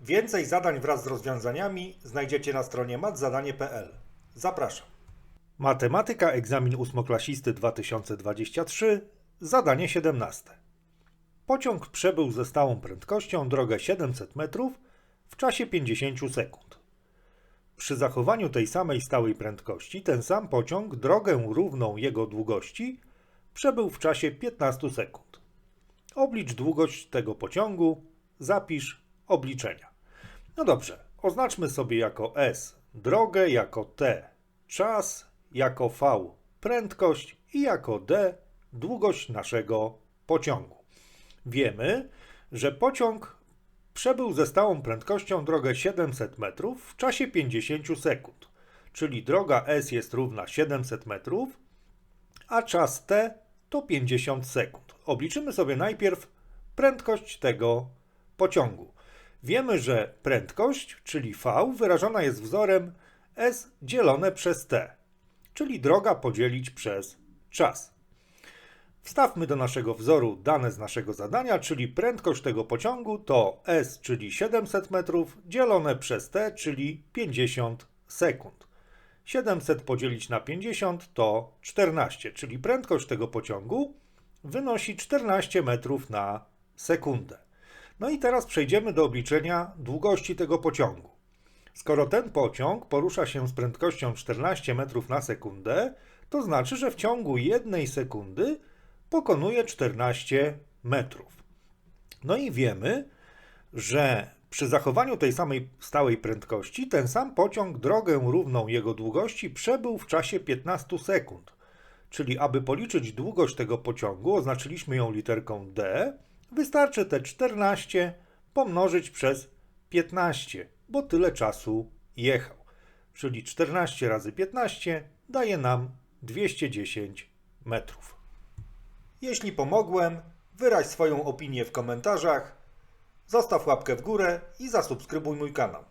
Więcej zadań wraz z rozwiązaniami znajdziecie na stronie matzadanie.pl. Zapraszam. Matematyka, egzamin ósmoklasisty 2023, zadanie 17. Pociąg przebył ze stałą prędkością drogę 700 metrów w czasie 50 sekund. Przy zachowaniu tej samej stałej prędkości ten sam pociąg drogę równą jego długości przebył w czasie 15 sekund. Oblicz długość tego pociągu, zapisz obliczenia. No dobrze, oznaczmy sobie jako S drogę, jako T czas, jako V prędkość i jako D długość naszego pociągu. Wiemy, że pociąg przebył ze stałą prędkością drogę 700 metrów w czasie 50 sekund, czyli droga S jest równa 700 metrów, a czas t to 50 sekund. Obliczymy sobie najpierw prędkość tego pociągu. Wiemy, że prędkość, czyli v, wyrażona jest wzorem s dzielone przez t, czyli droga podzielić przez czas. Wstawmy do naszego wzoru dane z naszego zadania, czyli prędkość tego pociągu to s, czyli 700 metrów, dzielone przez t, czyli 50 sekund. 700 podzielić na 50 to 14, czyli prędkość tego pociągu wynosi 14 metrów na sekundę. No i teraz przejdziemy do obliczenia długości tego pociągu. Skoro ten pociąg porusza się z prędkością 14 metrów na sekundę, to znaczy, że w ciągu jednej sekundy pokonuje 14 metrów. No i wiemy, że przy zachowaniu tej samej stałej prędkości ten sam pociąg drogę równą jego długości przebył w czasie 15 sekund. Czyli aby policzyć długość tego pociągu, oznaczyliśmy ją literką D, wystarczy te 14 pomnożyć przez 15, bo tyle czasu jechał. Czyli 14 razy 15 daje nam 210 metrów. Jeśli pomogłem, wyraź swoją opinię w komentarzach, zostaw łapkę w górę i zasubskrybuj mój kanał.